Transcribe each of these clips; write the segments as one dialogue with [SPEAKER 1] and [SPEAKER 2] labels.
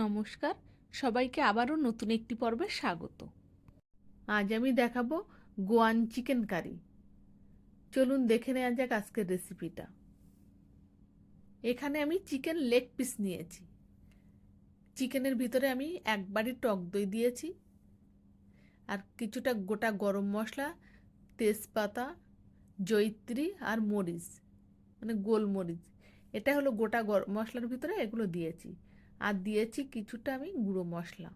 [SPEAKER 1] নমস্কার, সবাইকে আবারও নতুন একটি পর্বে স্বাগত। আজ আমি দেখাবো গোয়ান চিকেন কারি। চলুন দেখে নেওয়া যাক আজকের রেসিপিটা। এখানে আমি চিকেন লেগ পিস নিয়েছি। চিকেনের ভিতরে আমি একবারই টক দই দিয়েছি আর কিছুটা গোটা গরম মশলা, তেজপাতা জৈত্রী আর মরিচ মানে গোলমরিচ। এটা হলো গোটা গরম মশলার ভিতরে এগুলো দিয়েছি। আর দিয়েছি কিছুটা আমি গুঁড়ো মশলা।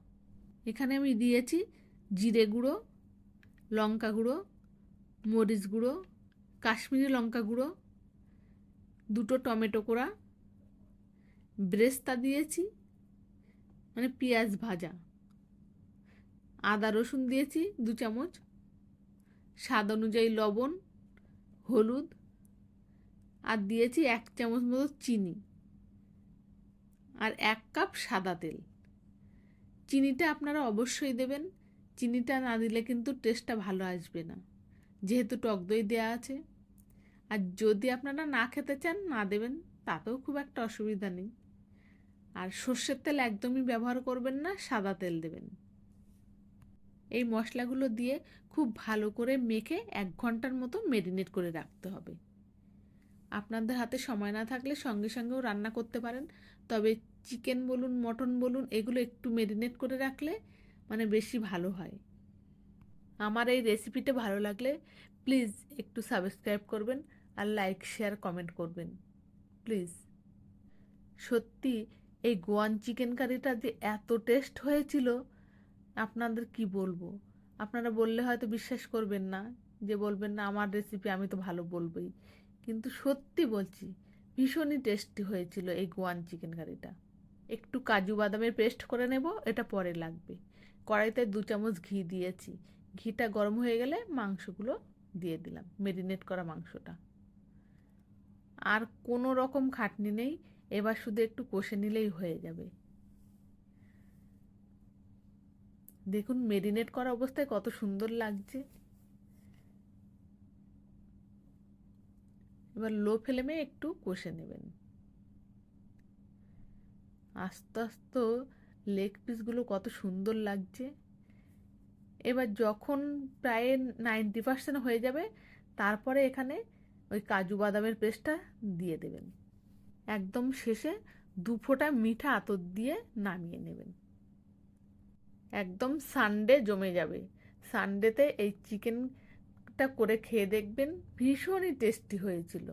[SPEAKER 1] এখানে আমি দিয়েছি জিরে গুঁড়ো, লঙ্কা গুঁড়ো, মরিচ গুঁড়ো, কাশ্মীরি লঙ্কা গুঁড়ো, দুটো টমেটো কোড়া, ব্রেস্তা দিয়েছি মানে পেঁয়াজ ভাজা। আদা রসুন দিয়েছি দু চামচ, স্বাদ অনুযায়ী লবণ, হলুদ, আর দিয়েছি এক চামচ মতো চিনি। আর এক কাপ সাদা তেল। চিনিটা আপনারা অবশ্যই দেবেন। চিনিটা না দিলে কিন্তু টেস্টটা ভালো আসবে না। যেহেতু টক দই দেওয়া আছে। আর যদি আপনারা না খেতে চান, না দেবেন, তাতেও খুব একটা অসুবিধা নেই। আর সর্ষের তেল একদমই ব্যবহার করবেন না, সাদা তেল দেবেন। এই মশলাগুলো দিয়ে খুব ভালো করে মেখে এক ঘণ্টার মতো মেরিনেট করে রাখতে হবে। আপনাদের হাতে সময় না থাকলে সঙ্গে সঙ্গেও রান্না করতে পারেন। তবে চিকেন বলুন, মটন বলুন, এগুলো একটু মেরিনেট করে রাখলে মানে বেশি ভালো হয়। আমার এই রেসিপিটা ভালো লাগলে প্লিজ একটু সাবস্ক্রাইব করবেন আর লাইক শেয়ার কমেন্ট করবেন। প্লিজ সত্যি, এই গোয়ান চিকেন কারিটা যে এত টেস্ট হয়েছিল, আপনাদের কি বলব? আপনারা বললে হয়তো বিশ্বাস করবেন না যে, বলবেন না, আমার রেসিপি আমি তো ভালো বলবোই। কিন্তু সত্যি বলছি, ভীষণই টেস্টি হয়েছিল এই গোয়ান চিকেন কারিটা একটু কাজু বাদামের পেস্ট করে নেব, এটা পরে লাগবে। কড়াইতে দু চামচ ঘি দিয়েছি। ঘিটা গরম হয়ে গেলে মাংসগুলো দিয়ে দিলাম মেরিনেট করা মাংসটা। আর কোনো রকম খাটনি নেই, এবার শুধু একটু কষে নিলেই হয়ে যাবে। দেখুন মেরিনেট করা অবস্থায় কত সুন্দর লাগছে। এবার লো ফ্লেমে একটু কষে নেবেন। আস্তে আস্তে লেগ পিসগুলো কত সুন্দর লাগছে। এবার যখন প্রায় নাইনটি পার্সেন্ট হয়ে যাবে, তারপরে এখানে ওই কাজু বাদামের পেস্টটা দিয়ে দেবেন। একদম শেষে দু ফোঁটা মিঠা আতর দিয়ে নামিয়ে নেবেন। একদম সানডে জমে যাবে। সানডেতে এই চিকেনটা করে খেয়ে দেখবেন ভীষণই টেস্টি হয়েছিল।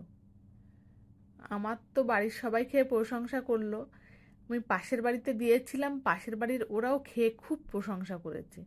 [SPEAKER 1] আমার তো বাড়ির সবাই খেয়ে প্রশংসা করল। আমি পাশের বাড়িতে দিয়েছিলাম পাশের বাড়ির ওরাও খেয়ে খুব প্রশংসা করেছে।